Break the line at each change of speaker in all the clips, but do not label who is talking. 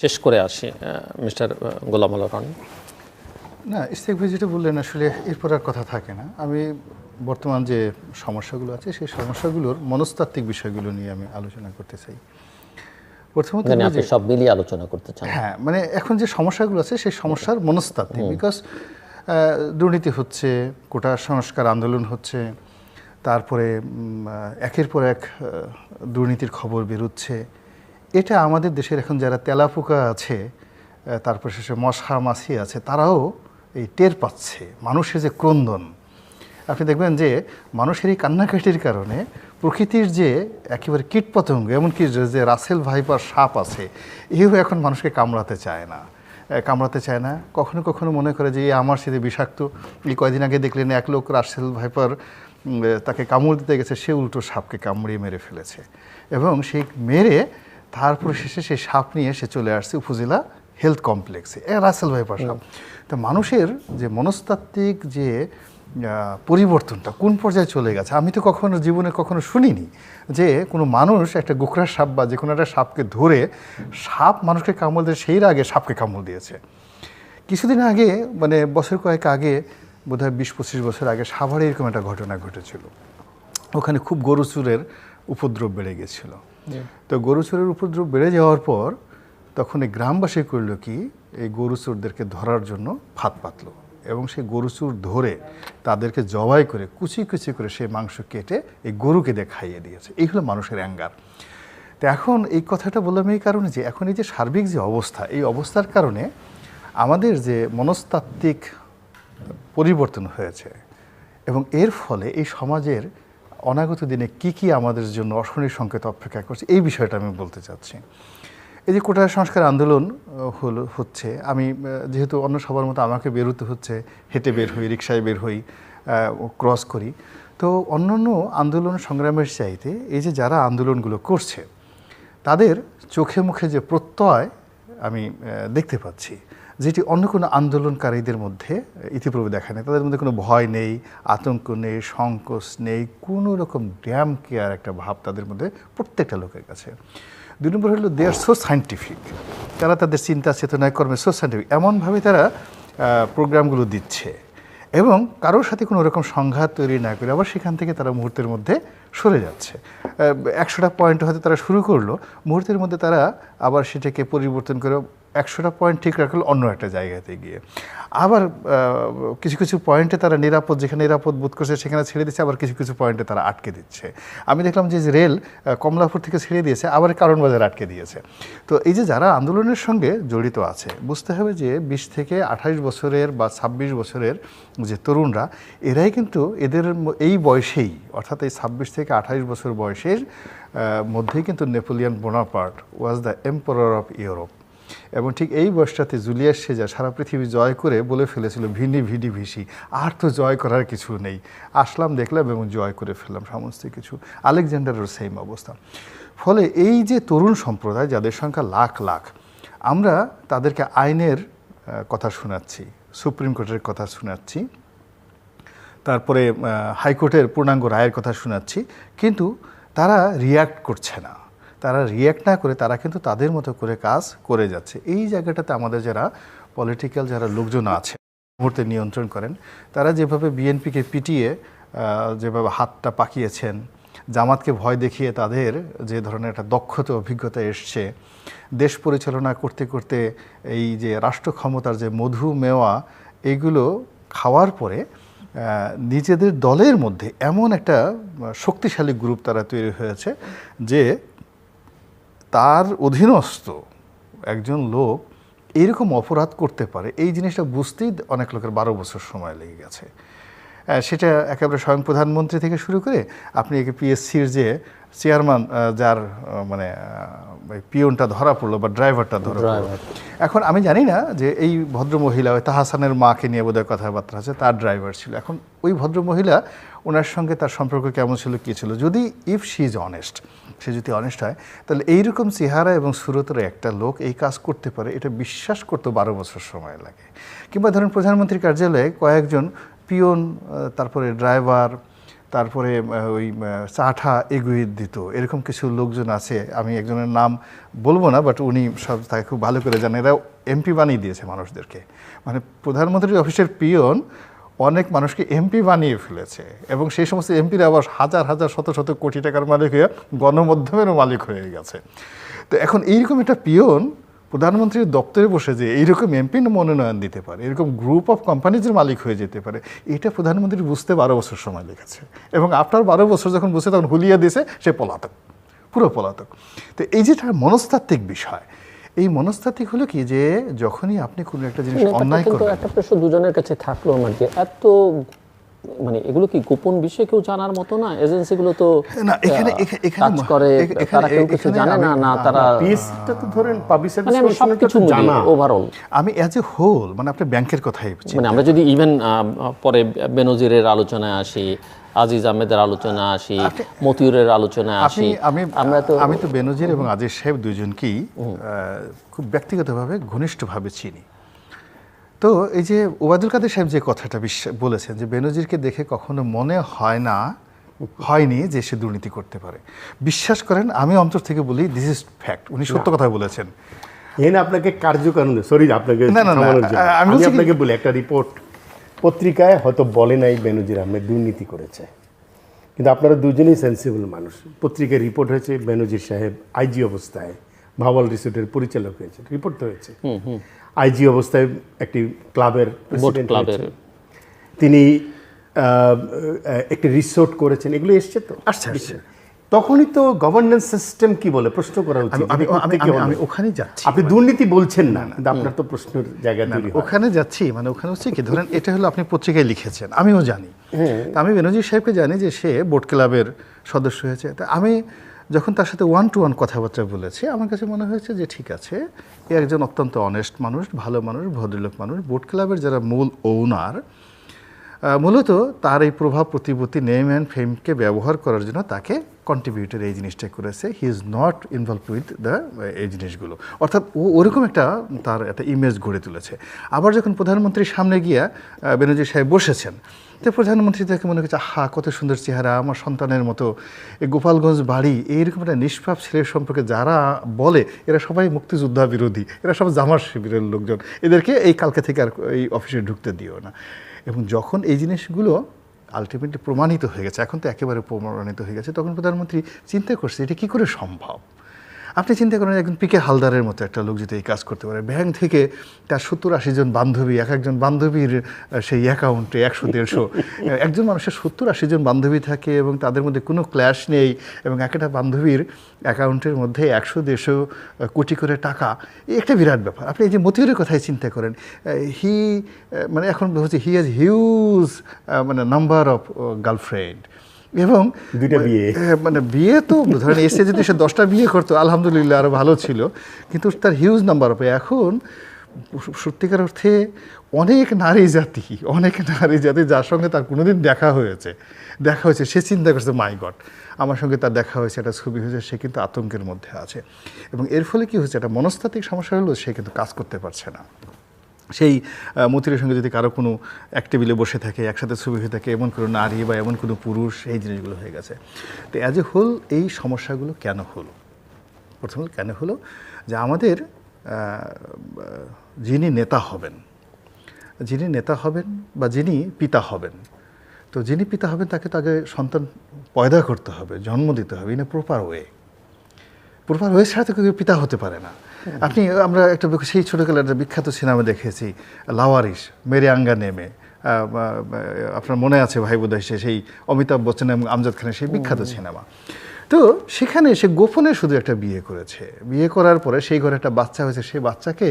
শেষ করে আসি মিস্টার গোলাম আল্লাহ রনি।
না ইস্তেক ভাই যেটা বললেন আসলে এরপর আর কথা থাকে না। আমি বর্তমান যে সমস্যাগুলো আছে সেই সমস্যাগুলোর মনস্তাত্ত্বিক বিষয়গুলো নিয়ে আমি আলোচনা করতে চাই। প্রথমত
মানে আপনি সব মিলিয়ে আলোচনা করতে চান।
হ্যাঁ মানে এখন যে সমস্যাগুলো আছে সেই সমস্যার মনস্তাত্ত্বিক। বিকজ দুর্নীতি হচ্ছে কোটা সংস্কার আন্দোলন হচ্ছে তারপরে একের পর এক দুর্নীতির খবর বেরোচ্ছে। এটা আমাদের দেশের এখন যারা তেলাপোকা আছে তারপর শেষে মশা মাছি আছে, তারাও এই টের পাচ্ছে, মানুষের যে ক্রন্দন। আপনি দেখবেন যে মানুষের এই কান্নাকাটির কারণে প্রকৃতির যে একেবারে কীটপতঙ্গ, এমনকি যে- রাসেল ভাইপার সাপ আছে, এও এখন মানুষকে কামড়াতে চায় না। কামড়াতে চায় না। কখনো কখনো মনে করে যে আমার সাথে বিষাক্ত, এই কয়দিন আগে দেখলেন এক লোক রাসেল ভাইপার তাকে কামড় দিতে গেছে, সে উল্টো সাপকে কামড়িয়ে মেরে ফেলেছে। এবং সেই মেরে তারপর শেষে সেই সাপ নিয়ে সে চলে আসছে উপজেলা হেলথ কমপ্লেক্সে। এ রাসেল ভাইপার সাপ। তো মানুষের যে মনস্তাত্ত্বিক যে পরিবর্তনটা কোন পর্যায়ে চলে গেছে আমি তো কখনো জীবনে কখনো শুনিনি যে কোনো মানুষ একটা গোখরা সাপ বা যে কোনো একটা সাপকে ধরে সাপ মানুষকে কামড় দিয়ে সেই আগে সাপকে কামড় দিয়েছে। কিছুদিন আগে মানে বছর কয়েক আগে বোধহয় বিশ পঁচিশ বছর আগে সাভারে এরকম একটা ঘটনা ঘটেছিল। ওখানে খুব গরু চুরের উপদ্রব বেড়ে গেছিল। তো গরু চুরের উপদ্রব বেড়ে যাওয়ার পর তখন এই গ্রামবাসী করল কি, এই গরু চোরদেরকে ধরার জন্য ফাঁদ পাতলো এবং সেই গরু চুর ধরে তাদেরকে জবাই করে কুচি কুচি করে সেই মাংস কেটে এই গরুকে দিয়ে খাইয়ে দিয়েছে। এই হলো মানুষের অ্যাঙ্গার। তো এখন এই কথাটা বললাম এই কারণে যে এখন এই যে সার্বিক যে অবস্থা, এই অবস্থার কারণে আমাদের যে মনস্তাত্ত্বিক পরিবর্তন হয়েছে এবং এর ফলে এই সমাজের অনাগত দিনে কি কি আমাদের জন্য অশনির সংকেত অপেক্ষা করছে, এই বিষয়টা আমি বলতে চাচ্ছি। এই যে কোটা সংস্কার আন্দোলন হলো, হচ্ছে, আমি যেহেতু অন্য সবার মতো আমাকে বেরোতে হচ্ছে, হেঁটে বের হই, রিক্সায় বের হই ক্রস করি, তো অন্যান্য আন্দোলন সংগ্রামের চাইতে এই যে যারা আন্দোলনগুলো করছে, তাদের চোখে মুখে যে প্রত্যয় আমি দেখতে পাচ্ছি যেটি অন্য কোনো আন্দোলনকারীদের মধ্যে ইতিপূর্বে দেখা নেই। তাদের মধ্যে কোনো ভয় নেই, আতঙ্ক নেই, সংকোচ নেই, কোনো রকম ড্যাম কেয়ার একটা ভাব তাদের মধ্যে প্রত্যেকটা লোকের কাছে। দুই নম্বর হলো দে আর সো সাইন্টিফিক তারা তাদের চিন্তা, চেতনায়, কর্মে সো সাইন্টিফিক এমনভাবে তারা প্রোগ্রামগুলো দিচ্ছে এবং কারোর সাথে কোনো রকম সংঘাত তৈরি না করে আবার সেখান থেকে তারা মুহূর্তের মধ্যে সরে যাচ্ছে। একশোটা পয়েন্ট হয়তো তারা শুরু করল, মুহূর্তের মধ্যে তারা আবার সেটাকে পরিবর্তন করে একশোটা পয়েন্ট ঠিক রাখল অন্য একটা জায়গাতে গিয়ে। আবার কিছু কিছু পয়েন্টে তারা নিরাপদ, যেখানে নিরাপদ বোধ করছে সেখানে ছেড়ে দিচ্ছে, আবার কিছু কিছু পয়েন্টে তারা আটকে দিচ্ছে। আমি দেখলাম যে রেল কমলাপুর থেকে ছেড়ে দিয়েছে, আবার কারণ বাজার আটকে দিয়েছে। তো এই যে যারা আন্দোলনের সঙ্গে জড়িত আছে, বুঝতে হবে যে বিশ থেকে আঠাইশ বছরের বা ছাব্বিশ বছরের যে তরুণরা, এরাই কিন্তু এদের এই বয়সেই, অর্থাৎ এই ছাব্বিশ থেকে আঠাইশ বছর বয়সের মধ্যেই কিন্তু Napoleon Bonaparte was the emperor of Europe এবং ঠিক এই বয়সটাতে জুলিয়াস সেজা সারা পৃথিবী জয় করে বলে ফেলেছিল, ভিনি, ভিডি, ভিসি। আর তো জয় করার কিছু নেই। আসলাম, দেখলাম এবং জয় করে ফেললাম সমস্ত কিছু। আলেকজান্ডারের সেম অবস্থা। ফলে এই যে তরুণ সম্প্রদায়, যাদের সংখ্যা লাখ লাখ, আমরা তাদেরকে আইনের কথা শোনাচ্ছি, সুপ্রিম কোর্টের কথা শোনাচ্ছি, তারপরে হাইকোর্টের পূর্ণাঙ্গ রায়ের কথা শোনাচ্ছি, কিন্তু তারা রিয়্যাক্ট করছে না। তারা রিয়্যাক্ট না করে তারা কিন্তু তাদের মতো করে কাজ করে যাচ্ছে। এই জায়গাটাতে আমাদের যারা পলিটিক্যাল যারা লোকজন আছে, মুহূর্তে নিয়ন্ত্রণ করেন, তারা যেভাবে বিএনপিকে পিটিয়ে যেভাবে হাতটা পাকিয়েছেন, জামাতকে ভয় দেখিয়ে তাদের যে ধরনের একটা দক্ষতা, অভিজ্ঞতা এসছে, দেশ পরিচালনা করতে করতে এই যে রাষ্ট্র ক্ষমতার যে মধু, মেওয়া এইগুলো খাওয়ার পরে নিজেদের দলের মধ্যে এমন একটা শক্তিশালী গ্রুপ তারা তৈরি হয়েছে যে তার অধীনস্থ একজন লোক এইরকম অপরাধ করতে পারে, এই জিনিসটা বুঝতেই অনেক লোকের বারো বছর সময় লেগে গেছে। সেটা একেবারে স্বয়ং প্রধানমন্ত্রী থেকে শুরু করে আপনি একে পিএসসির যে চেয়ারম্যান যার মানে পিয়নটা ধরা পড়ল বা ড্রাইভারটা ধরা পড়ল। এখন আমি জানি না যে এই ভদ্র মহিলা ওই তাহাসানের মাকে নিয়ে বোধহয় কথাবার্তা আছে তার ড্রাইভার ছিল। এখন ওই ভদ্র মহিলা ওনার সঙ্গে তার সম্পর্ক কেমন ছিল কী ছিল? যদি ইফ শি ইজ অনেস্ট সে যদি অনেস্ট হয় তাহলে এইরকম চেহারা এবং সুরতের একটা লোক এই কাজ করতে পারে এটা বিশ্বাস করতে বারো বছর সময় লাগে। কিংবা ধরুন প্রধানমন্ত্রীর কার্যালয়ে কয়েকজন পিয়ন তারপরে ড্রাইভার তারপরে ওই চাঠা এগুয়ে দিত। এরকম কিছু লোকজন আছে, আমি একজনের নাম বলব না বাট উনি সব তাকে খুব ভালো করে জানেন এরা এমপি বানিয়ে দিয়েছে মানুষদেরকে। মানে প্রধানমন্ত্রীর অফিসের পিয়ন অনেক মানুষকে এমপি বানিয়ে ফেলেছে, এবং সেই সমস্ত এমপিরা আবার হাজার হাজার, শত শত কোটি টাকার মালিক হয়ে গণমাধ্যমেরও মালিক হয়ে গেছে। তো এখন এইরকম একটা পিয়ন প্রধানমন্ত্রীর দপ্তরে বসে যে এইরকম এমপি মনোনয়ন দিতে পারে এরকম গ্রুপ অফ কোম্পানিজের মালিক হয়ে যেতে পারে এটা প্রধানমন্ত্রী বুঝতে বারো বছর সময় লেগেছে। এবং আপনার বারো বছর যখন বুঝে তখন হুলিয়ে দিয়েছে সে পলাতক পুরো পলাতক। তো এই যেটা মনস্তাত্ত্বিক বিষয় এই মনস্তাত্ত্বিক হলো কি যে যখনই আপনি কোনো একটা জিনিস অন্যায় করবেন
একটা প্রশ্ন দুজনের কাছে থাকল আমার যে এত মানে এগুলো কি গোপন বিষয় কেউ জানার মতো না? এজেন্সিগুলো তো
না, এখানে-
কাজ করে তারা কেউ কিছু জানে না
আমি-
না তারা
পিএসটা তো ধরেন
মানে সবকিছু
জানা
ওভারঅল
আমি অ্যাজ এ হোল মানে আপনার ব্যাংকের কথাই বলছি।
মানে আমরা যদি ইভেন পরে বেনজিরের আলোচনায় আসি আজিজ আহমেদের আলোচনায় আসি মতিউরের আলোচনায়
আপনি
আসি
আমি
আমরা তো
আমি তো বেনজির এবং আজিজ সাহেব দুজনকেই আহ, খুব ব্যক্তিগতভাবে ঘনিষ্ঠভাবে চিনি। তো এই যে ওবায়দুল কাদের সাহেব যে কথাটা বলেছেন যে বেনজিরকে দেখে কখনো মনে হয় না হয়নি যে সে দুর্নীতি করতে পারে। বিশ্বাস করেন আমি অন্তর থেকে বলি দিস ইজ ফ্যাক্ট উনি সত্য কথা বলেছেন।
এখানে আপনাকে কার্যকারণে সরি আপনাকে
না, না। আমি
আপনাকে বলি একটা রিপোর্ট পত্রিকায় হয়তো বলে নাই বেনজির আহমেদ দুর্নীতি করেছে। কিন্তু আপনারা দুজনেই সেন্সিবল মানুষ। পত্রিকায় রিপোর্ট হয়েছে বেনজির সাহেব আইজি অবস্থায় ভাওয়াল রিসোর্টের পরিচালক হয়েছে রিপোর্ট তো হয়েছে। আইজি অবস্থায় একটি ক্লাবের
ক্লাবের।
তিনি একটি রিসোর্ট করেছেন। এগুলো এসছে তো?
আসছে।
তখনই তো গভর্নেন্স সিস্টেম কি বলে? প্রশ্ন করা উচিত।
আমি? ওখানেই যাচ্ছি।
আপনি দুর্নীতি বলছেন না আপনার তো প্রশ্নের জায়গা হয়।
ওখানে যাচ্ছি মানে ওখানে হচ্ছে কি ধরেন এটা হলো আপনি পত্রিকায় লিখেছেন আমিও জানি। আমি বেনজির সাহেবকে জানি যে সে বোট ক্লাবের সদস্য হয়েছে। তা আমি যখন তার সাথে ওয়ান টু ওয়ান কথাবার্তা বলেছি, আমার কাছে মনে হয়েছে যে ঠিক আছে, এ একজন অত্যন্ত অনেস্ট মানুষ, ভালো মানুষ, ভদ্রলোক মানুষ বোট ক্লাবের যারা মূল ওনার মূলত তার এই প্রভাব প্রতিপত্তি নেম অ্যান্ড ফেমকে ব্যবহার করার জন্য তাকে কন্ট্রিবিউটের এই জিনিসটা করেছে। He is not involve with the এই জিনিসগুলো। অর্থাৎ ও ওরকম একটা তার একটা ইমেজ গড়ে তুলেছে। আবার যখন প্রধানমন্ত্রীর সামনে গিয়া বেনজির সাহেব বসেছেন, তো প্রধানমন্ত্রী তাকে মনে করছে হা কত সুন্দর চেহারা, আমার সন্তানের মতো। এই গোপালগঞ্জ বাড়ি, এইরকম একটা নিষ্পাপ ছেলের সম্পর্কে যারা বলে, এরা সবাই মুক্তিযোদ্ধা বিরোধী, এরা সব জামার শিবিরের লোকজন। এদেরকে এই কালকে থেকে আর এই অফিসে ঢুকতে দিও না। এবং যখন এই জিনিসগুলো আলটিমেটলি প্রমাণিত হয়ে গেছে, এখন তো একেবারে প্রমাণিত হয়ে গেছে, তখন প্রধানমন্ত্রী চিন্তা করছে, এটা কী করে সম্ভব? আপনি চিন্তা করেন একজন পিকে হালদারের মতো একটা লোক যদি এই কাজ করতে পারে ব্যাংক থেকে তার সত্তর আশি জন বান্ধবী এক একজন বান্ধবীর সেই অ্যাকাউন্টে একশো দেড়শো একজন মানুষের সত্তর আশি জন বান্ধবী থাকে এবং তাদের মধ্যে কোনো ক্ল্যাশ নেই এবং একটা বান্ধবীর অ্যাকাউন্টের মধ্যে একশো দেড়শো কোটি করে টাকা এই একটা বিরাট ব্যাপার। আপনি এই যে মতিউরের কথাই চিন্তা করেন হি মানে এখন হচ্ছে হি হ্যাজ হিউজ মানে নাম্বার অফ গার্লফ্রেন্ড এবং
দুইটা বিয়ে।
মানে বিয়ে তো ধরেন এসে যদি সে দশটা বিয়ে করতো আলহামদুলিল্লাহ আরও ভালো ছিল। কিন্তু তার হিউজ নাম্বার অফ এখন সত্যিকার অর্থে অনেক নারী জাতি অনেক নারী জাতি যার সঙ্গে তার কোনোদিন দেখা হয়েছে। দেখা হয়েছে সে চিন্তা করছে মাই গড আমার সঙ্গে তার দেখা হয়েছে একটা ছবি হয়েছে সে কিন্তু আতঙ্কের মধ্যে আছে। এবং এর ফলে কি হচ্ছে একটা মনস্তাত্ত্বিক সমস্যা হলো সে কিন্তু কাজ করতে পারছে না। সেই আহ, মতিরের সঙ্গে যদি কারও কোনো এক টেবিলে বসে থাকে একসাথে ছবি হয়ে থাকে এমন কোনো নারী বা এমন কোনো পুরুষ এই জিনিসগুলো হয়ে গেছে। তো অ্যাজ এ হোল এই সমস্যাগুলো কেন হলো? প্রথমত কেন হলো? যে আমাদের যিনি নেতা হবেন যিনি নেতা হবেন বা যিনি পিতা হবেন তো যিনি পিতা হবেন তাকে তাকে সন্তান পয়দা করতে হবে জন্ম দিতে হবে in a proper way proper way ছাড়া তো কেউ পিতা হতে পারে না। আপনি আমরা একটা সেই ছোটোকালের একটা বিখ্যাত সিনেমা দেখেছি লাওয়ারিস মেরে আঙ্গা নেমে। আপনার মনে আছে ভাই বোধহয় সেই অমিতাভ বচ্চন এবং আমজাদ খানের সেই বিখ্যাত সিনেমা। তো সেখানে সে গোপনে শুধু একটা বিয়ে করেছে। বিয়ে করার পরে সেই ঘরে একটা বাচ্চা হয়েছে সেই বাচ্চাকে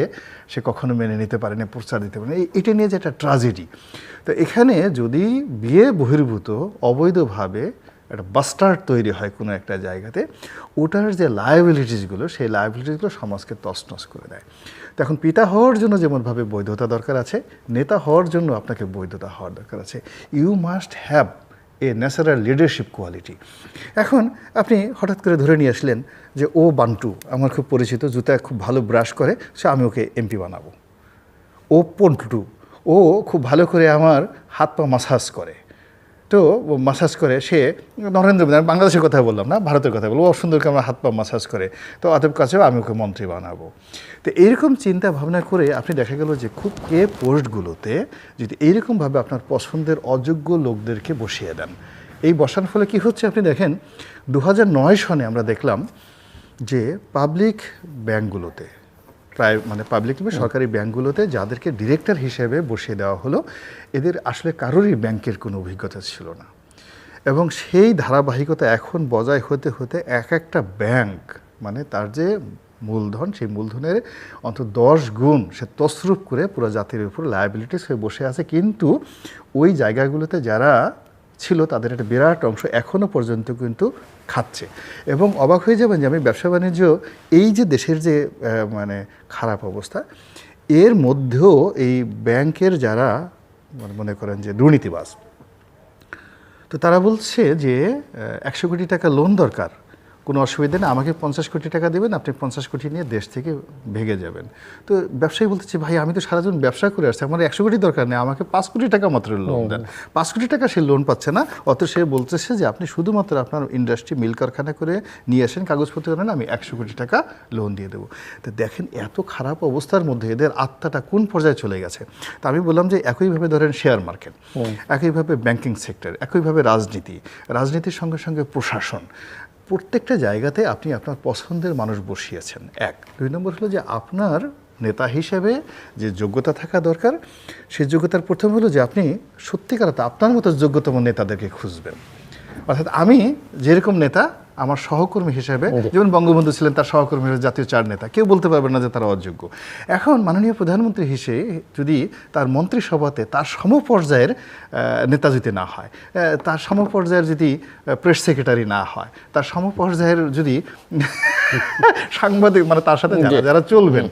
সে কখনো মেনে নিতে পারেনি প্রচার দিতে পারেনি। এটা নিয়ে যে একটা ট্রাজেডি। তো এখানে যদি বিয়ে বহির্ভূত অবৈধভাবে একটা বাস্টার্ড তৈরি হয় কোনো একটা জায়গাতে, ওটার যে লায়াবিলিটিসগুলো সেই লায়াবিলিটিসগুলো সমাজকে তছনছ করে দেয়। এখন পিতা হওয়ার জন্য যেমনভাবে বৈধতা দরকার আছে, নেতা হওয়ার জন্য আপনাকে বৈধতা হওয়ার দরকার আছে। You must have a natural leadership quality এখন আপনি হঠাৎ করে ধরে নিয়ে আসলেন যে, ও বান্টু, আমার খুব পরিচিত জুতা খুব ভালো ব্রাশ করে, সে আমি ওকে এমপি বানাবো। ও পন্টু ও খুব ভালো করে আমার হাত পা মাসাজ করে। তো মাসাজ করে, সে নরেন্দ্র মোদী বাংলাদেশের কথা বললাম না, ভারতের কথা বলব ও সুন্দর করে আমার হাত পা মাসাজ করে, তো অতএব কাছেও আমি ওকে মন্ত্রী বানাবো। তো এইরকম চিন্তা ভাবনা করে আপনি দেখা গেল যে খুব কে পোস্টগুলোতে যদি এইরকমভাবে আপনার পছন্দের অযোগ্য লোকদেরকে বসিয়ে দেন। এই বসার ফলে কি হচ্ছে আপনি দেখেন দু সনে আমরা দেখলাম যে পাবলিক ব্যাংকগুলোতে প্রায় মানে পাবলিক সরকারি ব্যাংকগুলোতে যাদেরকে ডিরেক্টর হিসেবে বসিয়ে দেওয়া হলো, এদের আসলে কারোরই ব্যাংকের কোনো অভিজ্ঞতা ছিল না। এবং সেই ধারাবাহিকতা এখন বজায় হতে হতে এক একটা ব্যাংক মানে তার যে মূলধন, সেই মূলধনের অন্তত দশ গুণ সে তসরূপ করে পুরো জাতির উপর লায়াবিলিটিস হয়ে বসে আছে। কিন্তু ওই জায়গাগুলোতে যারা ছিল, তাদের একটা বিরাট অংশ এখনও পর্যন্ত কিন্তু খাচ্ছে। এবং অবাক হয়ে যাবেন যে আমি ব্যবসা বাণিজ্য, এই যে দেশের যে মানে খারাপ অবস্থা, এর মধ্যেও এই ব্যাংকের যারা মানে মনে করেন যে দুর্নীতিবাজ, তো তারা বলছে যে একশো কোটি টাকা লোন দরকার। কোনো অসুবিধা নেই আমাকে পঞ্চাশ কোটি টাকা দেবেন আপনি পঞ্চাশ কোটি নিয়ে দেশ থেকে ভেঙে যাবেন। তো ব্যবসায়ী বলতেছে ভাই আমি তো সারাজন ব্যবসা করে আসছি আমার একশো কোটি দরকার নেই আমাকে পাঁচ কোটি টাকা মাত্র লোন দেন। পাঁচ কোটি টাকা সে লোন পাচ্ছে না অত সে বলতেছে যে আপনি শুধুমাত্র আপনার ইন্ডাস্ট্রি মিল কারখানা করে নিয়ে আসেন কাগজপত্র করেন আমি একশো কোটি টাকা লোন দিয়ে দেবো। তো দেখেন এত খারাপ অবস্থার মধ্যে এদের আত্মাটা কোন পর্যায়ে চলে গেছে? তা আমি বললাম যে একইভাবে ধরেন শেয়ার মার্কেট একইভাবে ব্যাংকিং সেক্টর একইভাবে রাজনীতি রাজনীতির সঙ্গে সঙ্গে প্রশাসন। প্রত্যেকটা জায়গাতে আপনি আপনার পছন্দের মানুষ বসিয়েছেন। এক। দুই নম্বর হলো যে আপনার নেতা হিসেবে যে যোগ্যতা থাকা দরকার, সেই যোগ্যতার প্রথম হলো যে আপনি সত্যিকার আপনার মতো যোগ্যতম নেতাদেরকে খুঁজবেন। অর্থাৎ আমি যেরকম নেতা আমার সহকর্মী হিসেবে যেমন বঙ্গবন্ধু ছিলেন তার সহকর্মী জাতীয় চার নেতা। কেউ বলতে পারবে না যে তারা অযোগ্য। এখন মাননীয় প্রধানমন্ত্রী হিসেবে যদি তার মন্ত্রিসভাতে তার সমপর্যায়ের নেতা যদি না হয় তার সমপর্যায়ের যদি প্রেস সেক্রেটারি না হয় তার সমপর্যায়ের যদি সাংবাদিক মানে তার সাথে যারা যারা চলবেন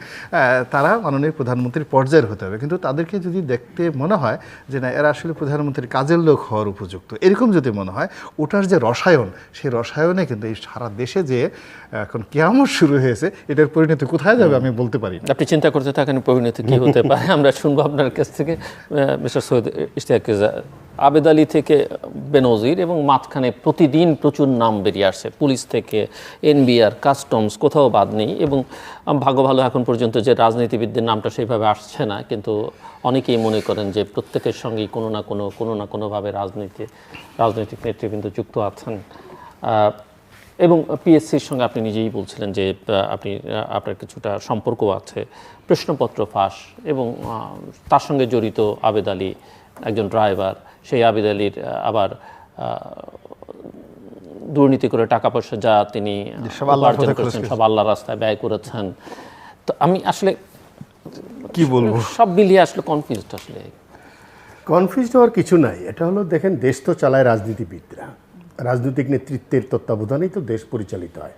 তারা মাননীয় প্রধানমন্ত্রীর পর্যায়ের হতে হবে। কিন্তু তাদেরকে যদি দেখতে মনে হয় যে না এরা আসলে প্রধানমন্ত্রীর কাজের লোক হওয়ার উপযুক্ত এরকম যদি মনে হয় ওটার যে রসায়ন সেই রসায়নে কিন্তু এই সারা দেশে যে এখন কেমন শুরু হয়েছে এটার পরিণতি কোথায় যাবে আমি বলতে পারি
আপনি চিন্তা করতে থাকেন পরিণতি কি হতে পারে? আমরা শুনব আপনার কাছ থেকে মিস্টার সৈয়দ ইশতিয়াক আবেদ আলী থেকে বেনজির এবং মাঝখানে প্রতিদিন প্রচুর নাম বেরিয়ে আসছে। পুলিশ থেকে এনবিআর কাস্টমস কোথাও বাদ নেই এবং ভাগ্য ভালো এখন পর্যন্ত যে রাজনীতিবিদদের নামটা সেইভাবে আসছে না কিন্তু অনেকেই মনে করেন যে প্রত্যেকের সঙ্গেই কোনো না কোনো কোনো না কোনোভাবে রাজনীতি রাজনৈতিক নেতৃবৃন্দ যুক্ত আছেন। এবং পিএসসির সঙ্গে আপনি নিজেই বলছিলেন যে আপনি আপনার কিছুটা সম্পর্ক আছে। প্রশ্নপত্র ফাঁস এবং তার সঙ্গে জড়িত আবেদ আলী একজন ড্রাইভার সেই আবেদ আলীর আবার দুর্নীতি করে টাকা পয়সা যা তিনি
সব
উপার্জন করেছেন সব আল্লাহ রাস্তায় ব্যয় করেছেন। তো আমি আসলে
কি বলব?
সব মিলিয়ে আসলে কনফিউজড আসলে।
কনফিউজ হওয়ার কিছু নাই। এটা হলো দেখেন দেশ তো চালায় রাজনীতিবিদরা। রাজনৈতিক নেতৃত্বের তত্ত্বাবধানেই তো দেশ পরিচালিত হয়।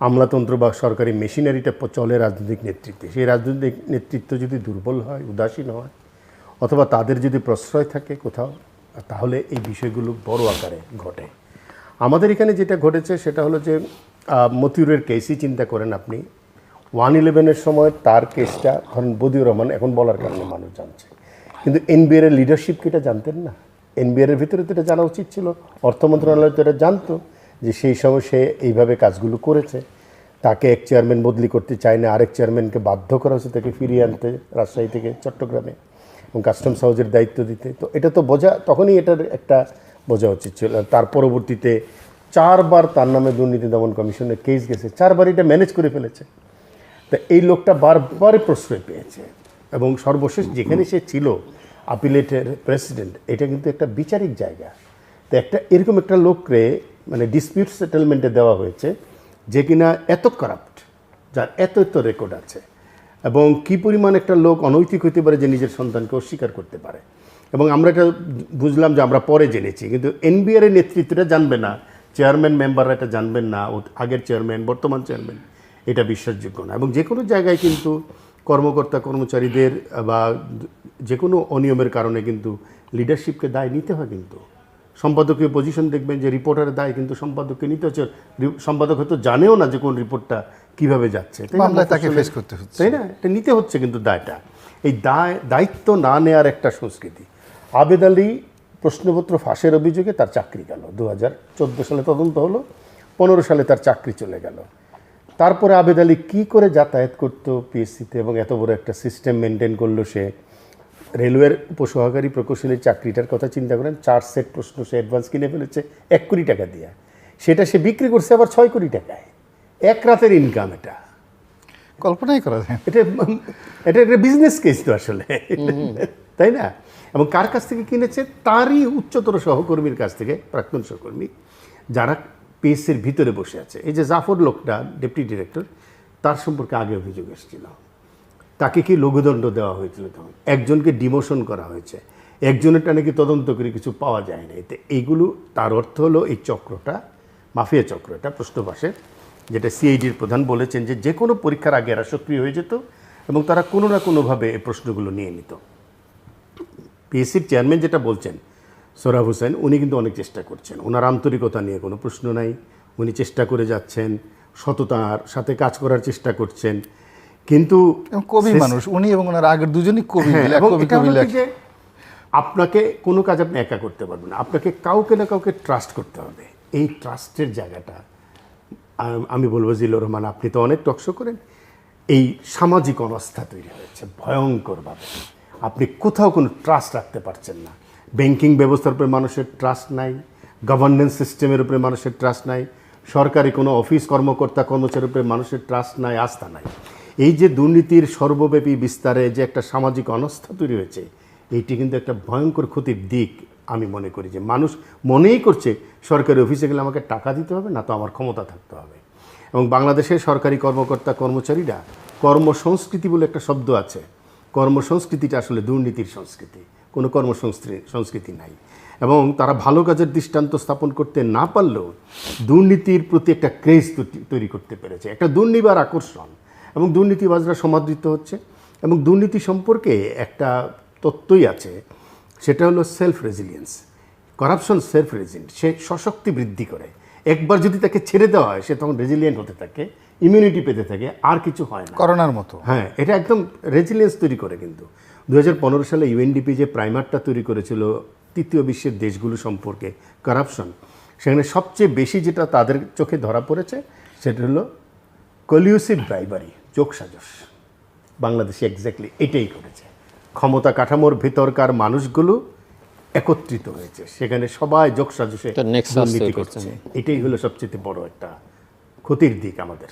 আমলাতন্ত্র বা সরকারি মেশিনারিটা চলে রাজনৈতিক নেতৃত্বে। সেই রাজনৈতিক নেতৃত্ব যদি দুর্বল হয়, উদাসীন হয়, অথবা তাদের যদি প্রশ্রয় থাকে কোথাও, তাহলে এই বিষয়গুলো বড় আকারে ঘটে। আমাদের এখানে যেটা ঘটেছে সেটা হলো যে মতিউরের কেসই চিন্তা করেন আপনি। ওয়ান ইলেভেনের সময় তার কেসটা ধরেন বদিউর রহমান, এখন বলার কারণে মানুষ জানছে। কিন্তু এনবিআর এর লিডারশিপ কি এটা জানতেন না? এনবিআর এর ভিতরে তো এটা জানা উচিত ছিল। অর্থ মন্ত্রণালয় তো এটা জানতো যে সেই সময় সে এইভাবে কাজগুলো করেছে। তাকে এক চেয়ারম্যান বদলি করতে চায় না আরেক চেয়ারম্যানকে বাধ্য করা হয়েছে তাকে ফিরিয়ে আনতে রাজশাহী থেকে চট্টগ্রামে এবং কাস্টমস হাউসের দায়িত্ব দিতে। তো এটা তো বোঝা, তখনই এটার একটা বোঝা উচিত ছিল। তার পরবর্তীতে চারবার তার নামে দুর্নীতি দমন কমিশনের কেস গেছে, চারবার এটা ম্যানেজ করে ফেলেছে। তা এই লোকটা বারবার প্রশ্রয় পেয়েছে এবং সর্বশেষ যেখানে সে ছিল আপিলেটের প্রেসিডেন্ট এটা কিন্তু একটা বিচারিক জায়গা। তো একটা, এরকম একটা লোককে মানে ডিসপিউট সেটেলমেন্টে দেওয়া হয়েছে, যে কিনা এত কারাপ্ট যার এত এত রেকর্ড আছে, এবং কি পরিমাণ একটা লোক অনৈতিক হতে পারে যে নিজের সন্তানকে অস্বীকার করতে পারে। এবং আমরা এটা বুঝলাম যে আমরা পরে জেনেছি, কিন্তু এনবিআর এর নেতৃত্বটা জানবে না চেয়ারম্যান মেম্বাররা এটা জানবেন না আগের চেয়ারম্যান বর্তমান চেয়ারম্যান এটা বিশ্বাসযোগ্য না। এবং যে কোনো জায়গায় কিন্তু কর্মকর্তা কর্মচারীদের বা যে কোনো অনিয়মের কারণে কিন্তু লিডারশিপকে দায় নিতে হয় কিন্তু। সম্পাদকীয় পজিশন দেখবেন যে রিপোর্টারের দায় কিন্তু সম্পাদককে নিতে হচ্ছে। সম্পাদক হয়তো জানেও না যে কোন রিপোর্টটা কীভাবে যাচ্ছে।
তাকে face করতে হচ্ছে।
তাই না? এটা নিতে হচ্ছে কিন্তু দায়টা। এই দায় দায়িত্ব না নেওয়ার একটা সংস্কৃতি। আবেদ আলী প্রশ্নপত্র ফাঁসের অভিযোগে তার চাকরি গেল। দু হাজার চোদ্দ সালে তদন্ত হলো। পনেরো সালে তার চাকরি চলে গেল। তারপরে আবেদ আলী কী করে যাতায়াত করতো পিএসসিতে এবং এত বড় একটা সিস্টেম মেনটেন করল সে? রেলওয়ের উপসহকারী প্রকৌশলীর চাকরিটার কথা চিন্তা করেন চার সেট প্রশ্ন সে অ্যাডভান্স কিনে ফেলেছে এক কোটি টাকা দিয়ে। সেটা সে বিক্রি করছে আবার ছয় কোটি টাকায়। এক রাতের ইনকাম এটা।
কল্পনাই করা যায়
এটা এটা একটা বিজনেস কেস তো আসলে। তাই না? এবং কার কাছ থেকে কিনেছে? তারই উচ্চতর সহকর্মীর কাছ থেকে প্রাক্তন সহকর্মী যারা পিএসসির ভিতরে বসে আছে। এই যে জাফর লোকটা, ডেপুটি ডিরেক্টর, তার সম্পর্কে আগে অভিযোগ এসেছিল। তাকে কি লঘুদণ্ড দেওয়া হয়েছিল? তখন একজনকে ডিমোশন করা হয়েছে। একজনেরটা নাকি তদন্ত করে কিছু পাওয়া যায় না এতে এইগুলো, তার অর্থ হলো এই চক্রটা, মাফিয়া চক্র এটা প্রশ্নবাসে যেটা সিআইডির প্রধান বলেছেন যে যে কোনো পরীক্ষার আগে এরা সক্রিয় হয়ে যেত এবং তারা কোনো না কোনোভাবে এই প্রশ্নগুলো নিয়ে নিত। পিএসসির চেয়ারম্যান যেটা বলছেন সোরাব হোসেন উনি কিন্তু অনেক চেষ্টা করছেন। ওনার আন্তরিকতা নিয়ে কোনো প্রশ্ন নাই। উনি চেষ্টা করে যাচ্ছেন সততার সাথে কাজ করার চেষ্টা করছেন। কিন্তু
কবি মানুষ উনি এবং ওনার আগের দুজনই কবি
হ্যাঁ, আপনাকে কোনো কাজ আপনি একা করতে পারবেন না। আপনাকে কাউকে না কাউকে ট্রাস্ট করতে হবে। এই ট্রাস্টের জায়গাটা আমি বলব জিল্লুর রহমান আপনি তো অনেক টকশো করেন। এই সামাজিক অবস্থা তৈরি হয়েছে ভয়ঙ্করভাবে। আপনি কোথাও কোনো ট্রাস্ট রাখতে পারছেন না। ব্যাংকিং ব্যবস্থার উপরে মানুষের ট্রাস্ট নাই গভর্নেন্স সিস্টেমের উপরে মানুষের ট্রাস্ট নাই, সরকারি কোনো অফিস কর্মকর্তা কর্মচারীর উপরে মানুষের ট্রাস্ট নাই, আস্থা নাই। এই যে দুর্নীতির সর্বব্যাপী বিস্তারে যে একটা সামাজিক অনাস্থা তৈরি হয়েছে, এইটি কিন্তু একটা ভয়ঙ্কর ক্ষতির দিক আমি মনে করি যে মানুষ মনেই করছে, সরকারি অফিসে গেলে আমাকে টাকা দিতে হবে, না তো আমার ক্ষমতা থাকতে হবে। এবং বাংলাদেশের সরকারি কর্মকর্তা কর্মচারীরা কর্মসংস্কৃতি বলে একটা শব্দ আছে। কর্মসংস্কৃতিটা আসলে দুর্নীতির সংস্কৃতি। কোনো কর্মসংস্কৃতি সংস্কৃতি নাই। এবং তারা ভালো কাজের দৃষ্টান্ত স্থাপন করতে না পারলেও দুর্নীতির প্রতি একটা ক্রেজ তৈরি করতে পেরেছে। একটা দুর্নিবার আকর্ষণ। এবং দুর্নীতিবাজরা সমাদৃত হচ্ছে। এবং দুর্নীতি সম্পর্কে একটা তত্ত্বই আছে সেটা হলো self resilience corruption self resilient সে সশক্তি বৃদ্ধি করে। একবার যদি তাকে ছেড়ে দেওয়া হয় সে তখন রেজিলিয়েন্ট হতে থাকে ইমিউনিটি পেতে থাকে আর কিছু হয় না।
করোনার মতো।
হ্যাঁ এটা একদম রেজিলিয়েন্স তৈরি করে কিন্তু। দু হাজার পনেরো সালে ইউএনডিপি যে প্রাইমারটা তৈরি করেছিল তৃতীয় বিশ্বের দেশগুলো সম্পর্কে কারাপশন সেখানে সবচেয়ে বেশি যেটা তাদের চোখে ধরা পড়েছে সেটা হলো কলিউসিভ ব্রাইবারি যোগসাজস বাংলাদেশে এক্স্যাক্টলি এটাই করেছে ক্ষমতা কাঠামোর ভেতরকার মানুষগুলো একত্রিত হয়েছে। সেখানে সবাই যোগসাজসে দুর্নীতি
করছে।
এটাই হলো সবচেয়ে বড় একটা ক্ষতির দিক আমাদের।